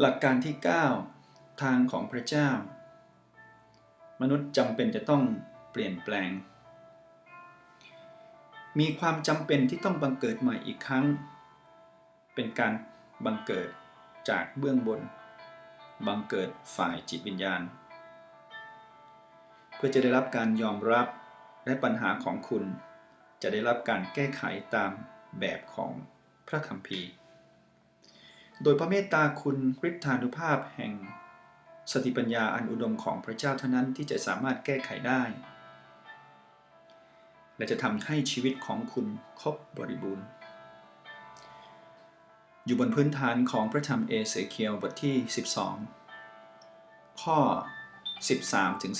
หลักการที่ 9 ทางของพระเจ้า มนุษย์จำเป็นจะต้องเปลี่ยนแปลง มีความจำเป็นที่ต้องบังเกิดใหม่อีกครั้ง เป็นการบังเกิดจากเบื้องบน บังเกิดฝ่ายจิตวิญญาณ เพื่อจะได้รับการยอมรับและปัญหาของคุณ จะได้รับการแก้ไขตามแบบของพระคัมภีร์ โดยพระเมตตาคุณฤทธานุภาพแห่งสติปัญญาอันอุดมของพระเจ้าเท่านั้นที่จะสามารถแก้ไขได้ และจะทำให้ชีวิตของคุณครบบริบูรณ์ อยู่บนพื้นฐานของพระธรรมเอเสเคียลบทที่ 12 ข้อ 13ถึง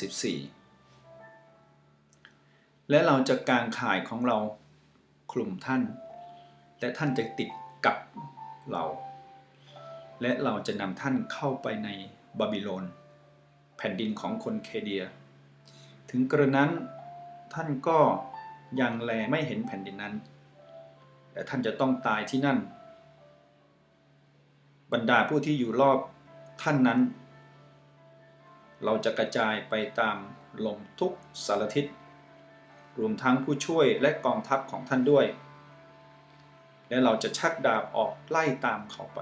14 และเราจะกางข่ายของเราคลุมท่าน และท่านจะติดกับเรา และเราจะนำท่านเข้าไปในบาบิโลน แผ่นดินของคนเคเดีย ถึงกระนั้นท่านก็ยังแลไม่เห็นแผ่นดินนั้นและท่านจะต้องตายที่นั่น บรรดาผู้ที่อยู่รอบท่านนั้น เราจะกระจายไปตามลมทุกสารทิศ รวมทั้งผู้ช่วยและกองทัพของท่านด้วย และเราจะชักดาบออกไล่ตามเขาไป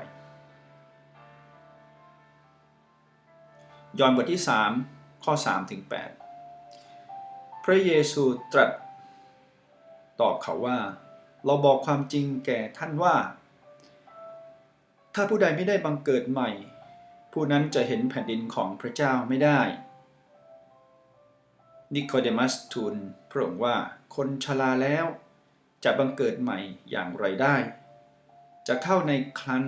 ยอห์นบทที่ 3 ข้อ3ถึง8พระเยซูตรัส ตอบเขาว่า เราบอกความจริงแก่ท่านว่า ถ้าผู้ใดไม่ได้บังเกิดใหม่ ผู้นั้นจะเห็นแผ่นดินของพระเจ้าไม่ได้ นิโคเดมัสทูลพระองค์ว่าคนชราแล้ว จะบังเกิดใหม่อย่างไรได้ จะเข้าในครัน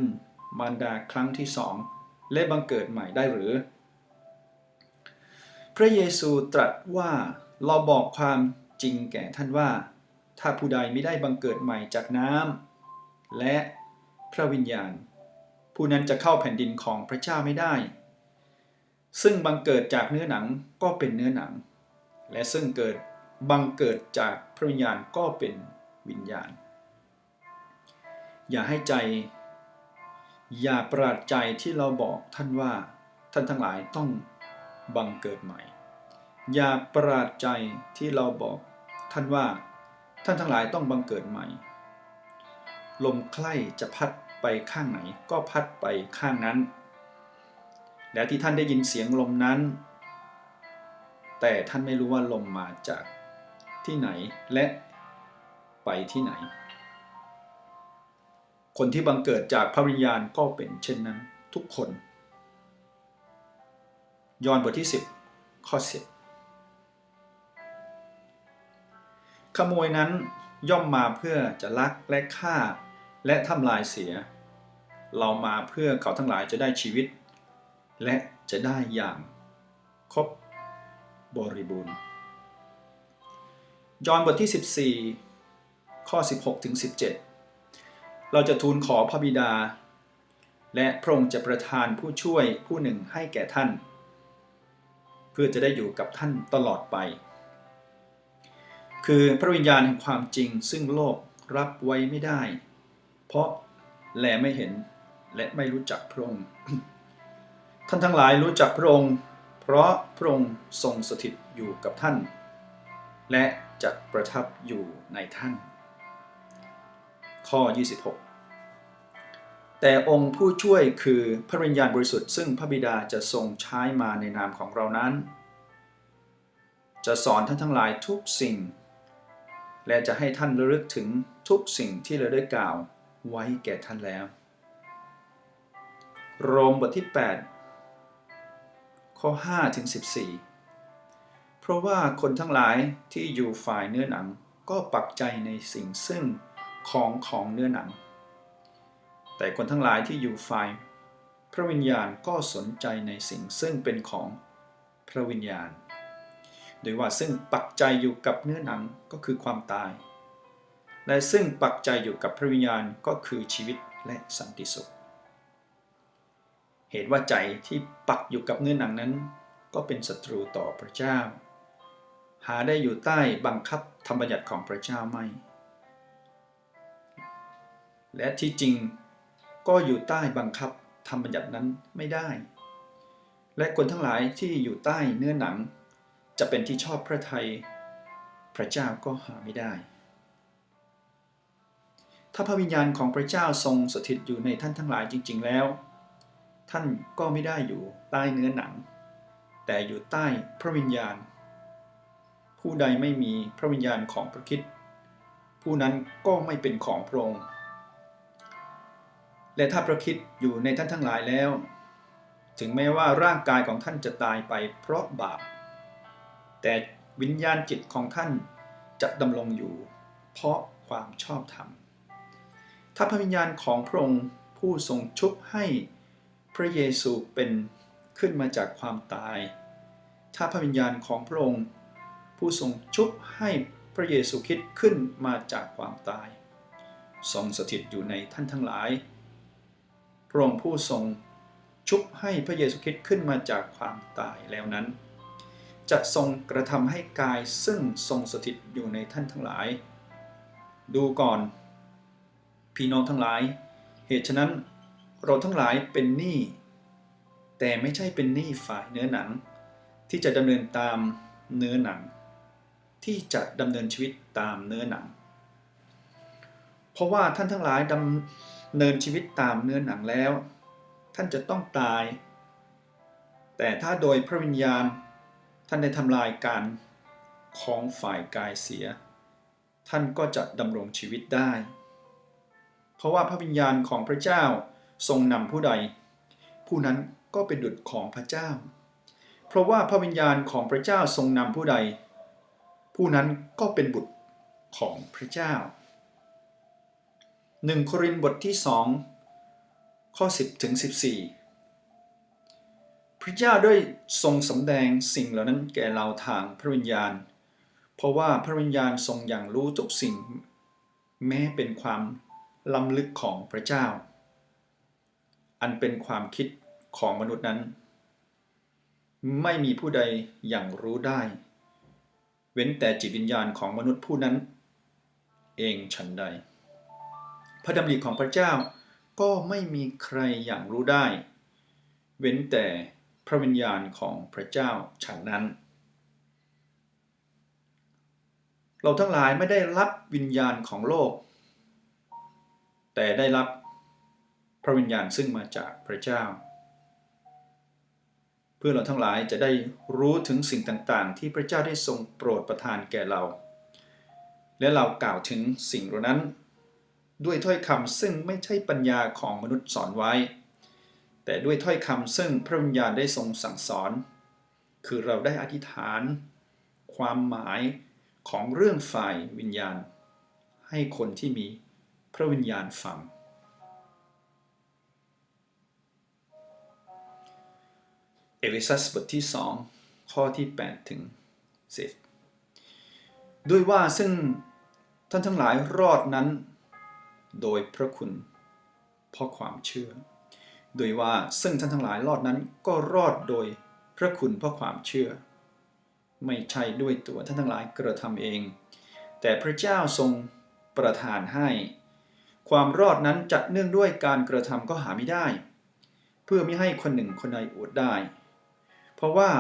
มารดาครั้งที่สองและบังเกิดใหม่ได้หรือ พระเยซูตรัสว่าเราบอกความจริงแก่ท่านว่า ถ้าผู้ใดไม่ได้บังเกิดใหม่จากน้ำและพระวิญญาณ ผู้นั้นจะเข้าแผ่นดินของพระเจ้าไม่ได้ ซึ่งบังเกิดจากเนื้อหนังก็เป็นเนื้อหนัง และซึ่งเกิดบังเกิดจากพระวิญญาณก็เป็นวิญญาณ อย่าให้ใจ อย่าประหลาดใจที่เราบอกท่านว่าท่านทั้งหลายต้อง บังเกิดใหม่ อย่าประหลาดใจที่เราบอกท่านว่าท่านทั้งหลายต้องบังเกิดใหม่ ลมใคล้จะพัดไปข้างไหนก็พัดไปข้างนั้น และที่ท่านได้ยินเสียงลมนั้น แต่ท่านไม่รู้ว่าลมมาจากที่ไหนและไปที่ไหน คนที่บังเกิดจากพระวิญญาณก็เป็นเช่นนั้นทุกคน ยอห์นบทที่ 10 ข้อ 10 ขโมยนั้นย่อมมาเพื่อจะลักและฆ่า และทำลายเสีย เรามาเพื่อเขาทั้งหลายจะได้ชีวิต และจะได้อย่างครบบริบูรณ์ ยอห์นบทที่ 14 ข้อ 16ถึง17 เราจะทูลขอพระบิดา และพระองค์จะประทานผู้ช่วยผู้หนึ่งให้แก่ท่าน เพื่อจะได้อยู่กับท่านตลอดไป คือพระวิญญาณแห่งความจริงซึ่งโลกรับไว้ไม่ได้ เพราะแลไม่เห็นและไม่รู้จักพระองค์ ท่านทั้งหลายรู้จักพระองค์ เพราะพระองค์ทรงสถิตอยู่กับท่าน และจะประทับอยู่ในท่าน ข้อ 26 แต่องค์ผู้ช่วยคือพระวิญญาณบริสุทธิ์ซึ่งพระบิดาจะทรงใช้มาในนามของเรานั้น จะสอนท่านทั้งหลายทุกสิ่ง และจะให้ท่านระลึกถึงทุกสิ่งที่เราได้กล่าวไว้แก่ท่านแล้ว โรมบทที่ 8 ข้อ5ถึง14 เพราะว่าคนทั้งหลายที่อยู่ฝ่ายเนื้อหนังก็ปักใจในสิ่งซึ่งของของเนื้อหนัง แต่คนทั้งหลายที่อยู่ฝ่ายพระวิญญาณก็สนใจในสิ่งซึ่งเป็นของพระวิญญาณ โดยว่าซึ่งปักใจอยู่กับเนื้อหนังก็คือความตาย และซึ่งปักใจอยู่กับพระวิญญาณก็คือชีวิตและสันติสุข เหตุว่าใจที่ปักอยู่กับเนื้อหนังนั้น ก็เป็นศัตรูต่อพระเจ้า หาได้อยู่ใต้บังคับธรรมบัญญัติของพระเจ้าไม่ และที่จริง ก็อยู่ใต้บังคับธรรมบัญญัตินั้นไม่ได้ และคนทั้งหลายที่อยู่ใต้เนื้อหนัง จะเป็นที่ชอบพระทัยพระเจ้าก็หาไม่ได้ ถ้าพระวิญญาณของพระเจ้าทรงสถิตอยู่ในท่านทั้งหลายจริง ๆแล้ว ท่านก็ไม่ได้อยู่ใต้เนื้อหนัง แต่อยู่ใต้พระวิญญาณ ผู้ใดไม่มีพระวิญญาณของพระคิดผู้นั้นก็ไม่เป็นของพระองค์ และถ้าพระคิดอยู่ในท่านทั้งหลายแล้ว ถึงแม้ว่าร่างกายของท่านจะตายไปเพราะบาป แต่วิญญาณจิตของท่านจะดำรงอยู่ เพราะความชอบธรรม ถ้าพระวิญญาณของพระองค์ผู้ทรงชุบให้พระเยซูเป็นขึ้นมาจากความตาย ถ้าพระวิญญาณของพระองค์ผู้ทรงชุบให้พระเยซูคริดขึ้นมาจากความตาย ทรงสถิตอยู่ในท่านทั้งหลาย ระองค์ผู้ทรงชุบให้พระเยซูคริสต์ขึ้นมาจากความตายแล้วนั้น จะทรงกระทำให้กายซึ่งทรงสถิตอยู่ในท่านทั้งหลาย ดูก่อนพี่น้องทั้งหลาย เหตุฉะนั้นเราทั้งหลายเป็นหนี้แต่ไม่ใช่เป็นหนี้ฝ่ายเนื้อหนัง ที่จะดำเนินตามเนื้อหนัง ที่จะดำเนินชีวิตตามเนื้อหนัง เพราะว่าท่านทั้งหลายดำ เนินชีวิตตามเนื้อหนังแล้ว ท่านจะต้องตาย แต่ถ้าโดยพระวิญญาณท่านได้ทำลายการของฝ่ายกายเสีย ท่านก็จะดำรงชีวิตได้ เพราะว่าพระวิญญาณของพระเจ้าทรงนำผู้ใด ผู้นั้นก็เป็นดุจของพระเจ้า เพราะว่าพระวิญญาณของพระเจ้าทรงนำผู้ใด ผู้นั้นก็เป็นบุตรของพระเจ้า 1 โครินธ์บทที่ 2 ข้อ 10ถึง14 พระเจ้าได้ทรงสำแดงสิ่งเหล่านั้นแก่เราทางพระวิญญาณ เพราะว่าพระวิญญาณทรงอย่างรู้ทุกสิ่ง แม้เป็นความล้ำลึกของพระเจ้า อันเป็นความคิดของมนุษย์นั้น ไม่มีผู้ใดอย่างรู้ได้ เว้นแต่จิตวิญญาณของมนุษย์ผู้นั้น เองฉันใด พระดำริของพระเจ้า ก็ไม่มีใครอย่างรู้ได้ เว้นแต่พระวิญญาณของพระเจ้าฉันนั้น เราทั้งหลายไม่ได้รับวิญญาณของโลก แต่ได้รับพระวิญญาณซึ่งมาจากพระเจ้า เพื่อเราทั้งหลายจะได้รู้ถึงสิ่งต่างๆ ที่พระเจ้าได้ทรงโปรดประทานแก่เรา และเรากล่าวถึงสิ่งเหล่านั้น ด้วยถ้อยคำซึ่งไม่ใช่ปัญญาของมนุษย์สอนไว้ แต่ด้วยถ้อยคำซึ่งพระวิญญาณได้ทรงสั่งสอน คือเราได้อธิษฐาน ความหมายของเรื่องฝ่ายวิญญาณ ให้คนที่มีพระวิญญาณฟัง เอเฟซัสบทที่ 2 ข้อที่ 8 ถึง 10 ด้วยว่าซึ่งท่านทั้งหลายรอดนั้น โดยพระคุณเพราะความเชื่อ โดยว่าซึ่งท่านทั้งหลายรอดนั้นก็รอดโดยพระคุณเพราะความเชื่อ ไม่ใช่ด้วยตัวท่านทั้งหลายกระทำเอง แต่พระเจ้าทรงประทานให้ ความรอดนั้นจัดเนื่องด้วยการกระทำก็หาไม่ได้ เพื่อไม่ให้คนหนึ่งคนใดอวดได้ เพราะว่า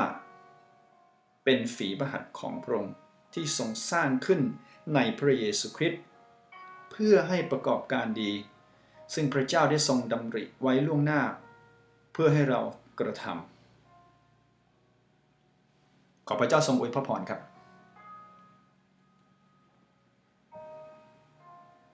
เป็นฝีพระหัตของพระองค์ที่ทรงสร้างขึ้นในพระเยซูคริสต์ เพื่อให้ประกอบการดี ซึ่งพระเจ้าได้ทรงดำริไว้ล่วงหน้า เพื่อให้เรากระทำขอพระเจ้าทรงอวยพระพรครับ